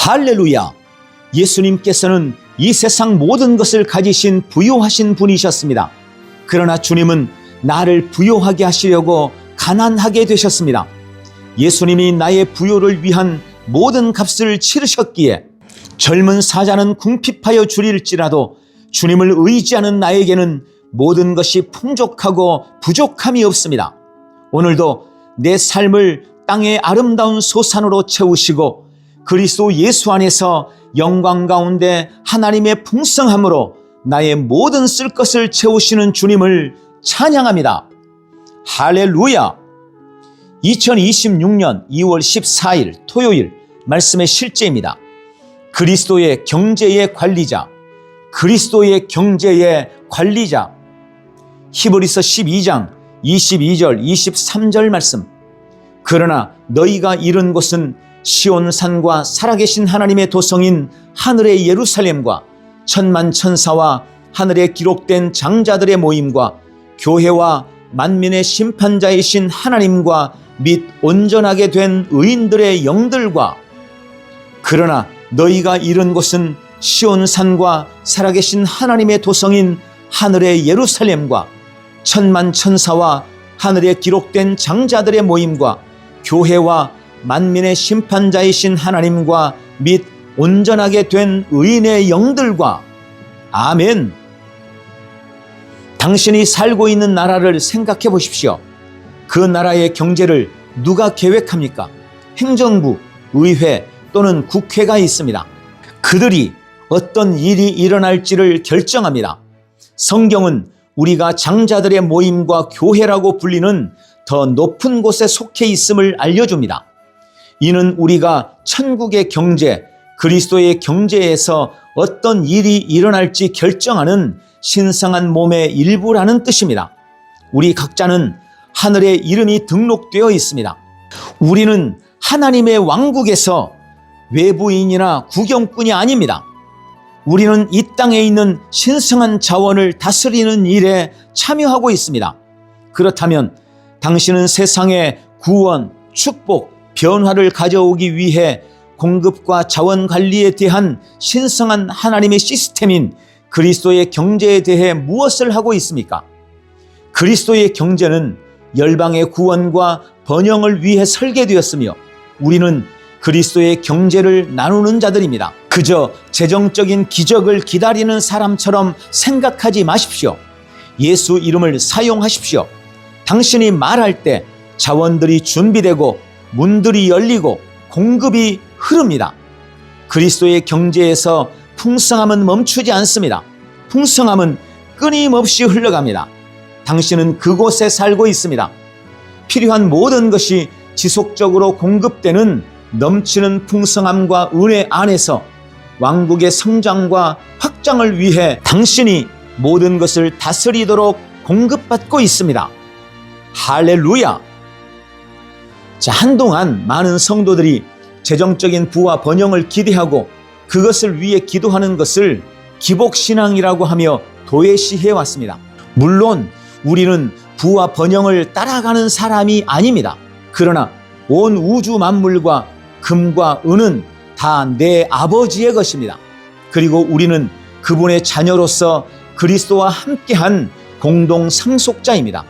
할렐루야! 예수님께서는 이 세상 모든 것을 가지신 부유하신 분이셨습니다. 그러나 주님은 나를 부유하게 하시려고 가난하게 되셨습니다. 예수님이 나의 부요를 위한 모든 값을 치르셨기에 젊은 사자는 궁핍하여 줄일지라도 주님을 의지하는 나에게는 모든 것이 풍족하고 부족함이 없습니다. 오늘도 내 삶을 땅의 아름다운 소산으로 채우시고 그리스도 예수 안에서 영광 가운데 하나님의 풍성함으로 나의 모든 쓸 것을 채우시는 주님을 찬양합니다. 할렐루야! 2026년 2월 14일 토요일 말씀의 실제입니다. 그리스도의 경제의 관리자, 그리스도의 경제의 관리자. 히브리서 12장 22절 23절 말씀. 그러나 너희가 이룬 곳은 시온 산과 살아계신 하나님의 도성인 하늘의 예루살렘과 천만 천사와 하늘에 기록된 장자들의 모임과 교회와 만민의 심판자이신 하나님과 및 온전하게 된 의인들의 영들과 그러나 너희가 이른 곳은 시온 산과 살아계신 하나님의 도성인 하늘의 예루살렘과 천만 천사와 하늘에 기록된 장자들의 모임과 교회와 만민의 심판자이신 하나님과 및 온전하게 된 의인의 영들과 아멘. 당신이 살고 있는 나라를 생각해 보십시오. 그 나라의 경제를 누가 계획합니까? 행정부, 의회 또는 국회가 있습니다. 그들이 어떤 일이 일어날지를 결정합니다. 성경은 우리가 장자들의 모임과 교회라고 불리는 더 높은 곳에 속해 있음을 알려줍니다. 이는 우리가 천국의 경제, 그리스도의 경제에서 어떤 일이 일어날지 결정하는 신성한 몸의 일부라는 뜻입니다. 우리 각자는 하늘의 이름이 등록되어 있습니다. 우리는 하나님의 왕국에서 외부인이나 구경꾼이 아닙니다. 우리는 이 땅에 있는 신성한 자원을 다스리는 일에 참여하고 있습니다. 그렇다면 당신은 세상의 구원, 축복, 변화를 가져오기 위해 공급과 자원 관리에 대한 신성한 하나님의 시스템인 그리스도의 경제에 대해 무엇을 하고 있습니까? 그리스도의 경제는 열방의 구원과 번영을 위해 설계되었으며 우리는 그리스도의 경제를 나누는 자들입니다. 그저 재정적인 기적을 기다리는 사람처럼 생각하지 마십시오. 예수 이름을 사용하십시오. 당신이 말할 때 자원들이 준비되고 문들이 열리고 공급이 흐릅니다. 그리스도의 경제에서 풍성함은 멈추지 않습니다. 풍성함은 끊임없이 흘러갑니다. 당신은 그곳에 살고 있습니다. 필요한 모든 것이 지속적으로 공급되는 넘치는 풍성함과 은혜 안에서 왕국의 성장과 확장을 위해 당신이 모든 것을 다스리도록 공급받고 있습니다. 할렐루야! 자, 한동안 많은 성도들이 재정적인 부와 번영을 기대하고 그것을 위해 기도하는 것을 기복신앙이라고 하며 도외시해 왔습니다. 물론 우리는 부와 번영을 따라가는 사람이 아닙니다. 그러나 온 우주 만물과 금과 은은 다 내 아버지의 것입니다. 그리고 우리는 그분의 자녀로서 그리스도와 함께한 공동 상속자입니다.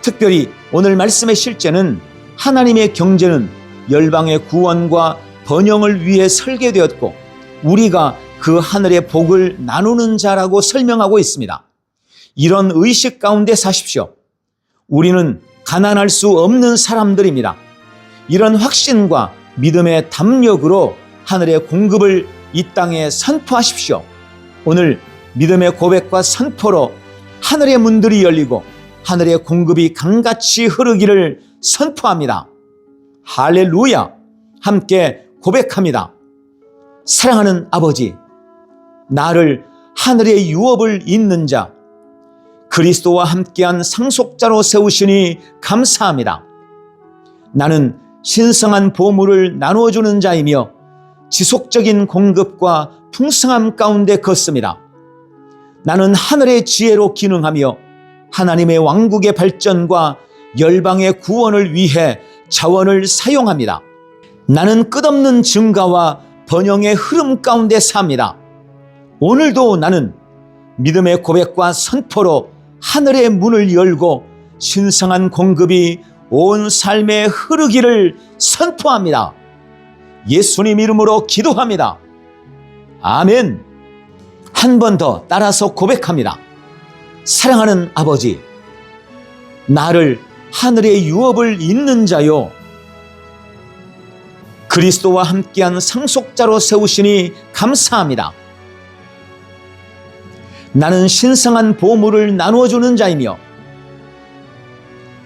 특별히 오늘 말씀의 실제는 하나님의 경제는 열방의 구원과 번영을 위해 설계되었고 우리가 그 하늘의 복을 나누는 자라고 설명하고 있습니다. 이런 의식 가운데 사십시오. 우리는 가난할 수 없는 사람들입니다. 이런 확신과 믿음의 담력으로 하늘의 공급을 이 땅에 선포하십시오. 오늘 믿음의 고백과 선포로 하늘의 문들이 열리고 하늘의 공급이 강같이 흐르기를 선포합니다. 할렐루야! 함께 고백합니다. 사랑하는 아버지, 나를 하늘의 유업을 잇는 자, 그리스도와 함께한 상속자로 세우시니 감사합니다. 나는 신성한 보물을 나누어주는 자이며 지속적인 공급과 풍성함 가운데 걷습니다. 나는 하늘의 지혜로 기능하며 하나님의 왕국의 발전과 열방의 구원을 위해 자원을 사용합니다. 나는 끝없는 증가와 번영의 흐름 가운데 삽니다. 오늘도 나는 믿음의 고백과 선포로 하늘의 문을 열고 신성한 공급이 온 삶에 흐르기를 선포합니다. 예수님 이름으로 기도합니다. 아멘. 한 번 더 따라서 고백합니다. 사랑하는 아버지, 나를 하늘의 유업을 잇는 자요. 그리스도와 함께한 상속자로 세우시니 감사합니다. 나는 신성한 보물을 나누어주는 자이며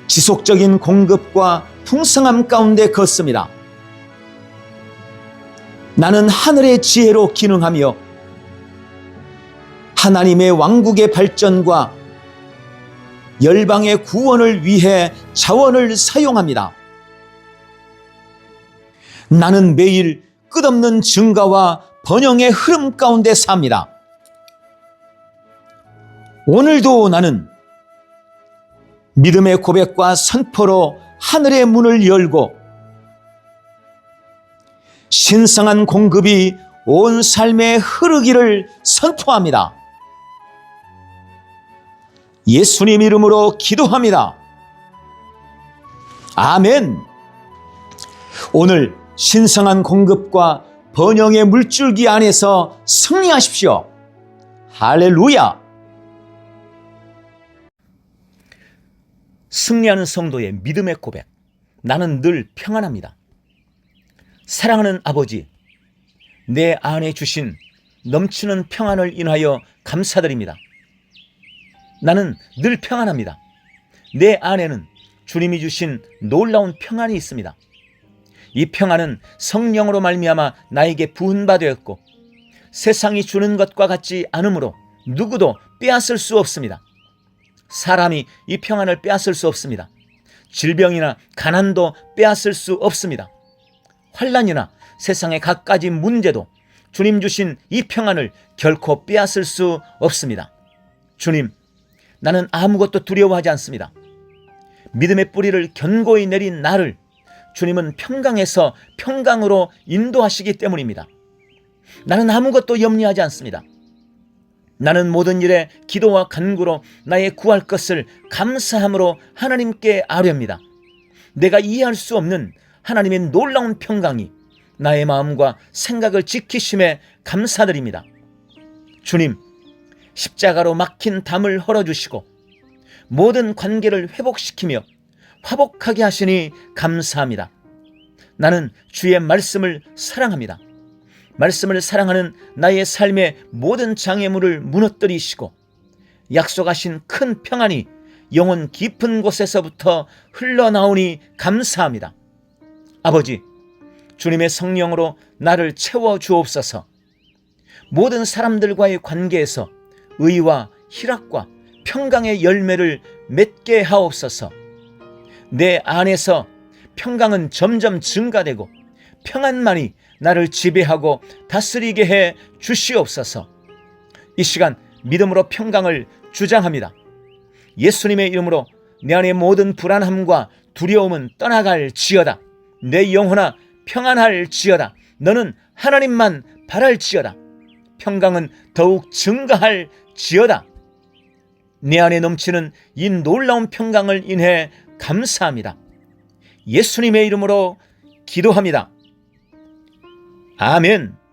지속적인 공급과 풍성함 가운데 걷습니다. 나는 하늘의 지혜로 기능하며 하나님의 왕국의 발전과 열방의 구원을 위해 자원을 사용합니다. 나는 매일 끝없는 증가와 번영의 흐름 가운데 삽니다. 오늘도 나는 믿음의 고백과 선포로 하늘의 문을 열고 신성한 공급이 온 삶에 흐르기를 선포합니다. 예수님 이름으로 기도합니다. 아멘. 오늘 신성한 공급과 번영의 물줄기 안에서 승리하십시오. 할렐루야. 승리하는 성도의 믿음의 고백. 나는 늘 평안합니다. 사랑하는 아버지, 내 안에 주신 넘치는 평안을 인하여 감사드립니다. 나는 늘 평안합니다. 내 안에는 주님이 주신 놀라운 평안이 있습니다. 이 평안은 성령으로 말미암아 나에게 부은바되었고 세상이 주는 것과 같지 않으므로 누구도 빼앗을 수 없습니다. 사람이 이 평안을 빼앗을 수 없습니다. 질병이나 가난도 빼앗을 수 없습니다. 환란이나 세상의 갖가지 문제도 주님 주신 이 평안을 결코 빼앗을 수 없습니다. 주님, 나는 아무것도 두려워하지 않습니다. 믿음의 뿌리를 견고히 내린 나를 주님은 평강에서 평강으로 인도하시기 때문입니다. 나는 아무것도 염려하지 않습니다. 나는 모든 일에 기도와 간구로 나의 구할 것을 감사함으로 하나님께 아뢰옵니다. 내가 이해할 수 없는 하나님의 놀라운 평강이 나의 마음과 생각을 지키심에 감사드립니다. 주님, 십자가로 막힌 담을 헐어주시고 모든 관계를 회복시키며 화복하게 하시니 감사합니다. 나는 주의 말씀을 사랑합니다. 말씀을 사랑하는 나의 삶의 모든 장애물을 무너뜨리시고 약속하신 큰 평안이 영혼 깊은 곳에서부터 흘러나오니 감사합니다. 아버지, 주님의 성령으로 나를 채워 주옵소서. 모든 사람들과의 관계에서 의와 희락과 평강의 열매를 맺게 하옵소서. 내 안에서 평강은 점점 증가되고 평안만이 나를 지배하고 다스리게 해 주시옵소서. 이 시간 믿음으로 평강을 주장합니다. 예수님의 이름으로 내 안의 모든 불안함과 두려움은 떠나갈 지어다. 내 영혼아 평안할 지어다. 너는 하나님만 바랄 지어다. 평강은 더욱 증가할 지어다. 내 안에 넘치는 이 놀라운 평강을 인해 감사합니다. 예수님의 이름으로 기도합니다. 아멘.